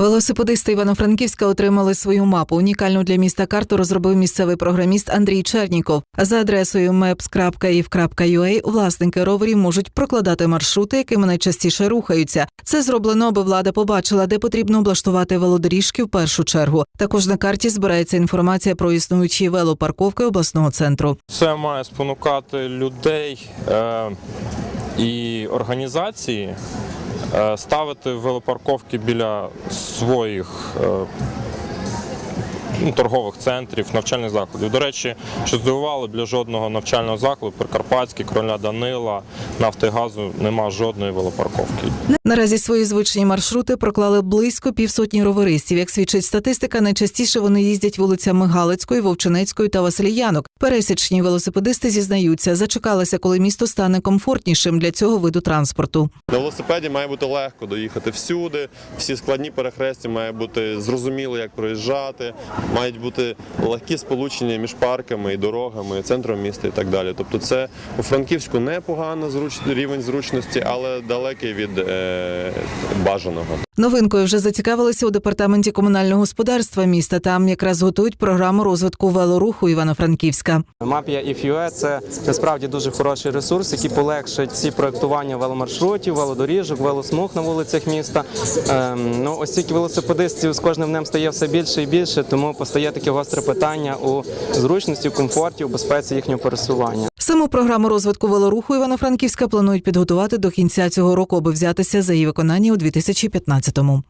Велосипедисти Івано-Франківська отримали свою мапу. Унікальну для міста карту розробив місцевий програміст Андрій Черніков. За адресою maps.if.ua власники роверів можуть прокладати маршрути, якими найчастіше рухаються. Це зроблено, аби влада побачила, де потрібно облаштувати велодоріжки в першу чергу. Також на карті збирається інформація про існуючі велопарковки обласного центру. Це має спонукати людей е, і організації ставити велопарковки біля своїх е, ну, торгових центрів, навчальних закладів. До речі, що здивувало, біля жодного навчального закладу, Прикарпатський, Короля Данила, Нафтигазу нема жодної велопарковки. Наразі свої звичні маршрути проклали близько півсотні роверистів. Як свідчить статистика, найчастіше вони їздять вулицями Галицької, Вовчинецької та Василіянок. Пересічні велосипедисти зізнаються, зачекалися, коли місто стане комфортнішим для цього виду транспорту. На велосипеді має бути легко доїхати всюди. Всі складні перехрестя має бути зрозуміло, як проїжджати. Мають бути легкі сполучення між парками і дорогами, і центром міста і так далі. Тобто, це у Франківську непогано зруч... рівень зручності, але далекий від е... бажаного. Новинкою вже зацікавилися у департаменті комунального господарства міста. Там якраз готують програму розвитку велоруху Івано-Франківська. Мапія IFUE – це насправді дуже хороший ресурс, який полегшить всі проектування веломаршрутів, велодоріжок, велосмуг на вулицях міста. Ем, ну, ось тільки велосипедистів з кожним днем стає все більше і більше, тому постає таке гостре питання у зручності, у комфорті, у безпеці їхнього пересування. Саму програму розвитку велоруху Івано-Франківська планують підготувати до кінця цього року, аби взятися за її виконання у 2015-му.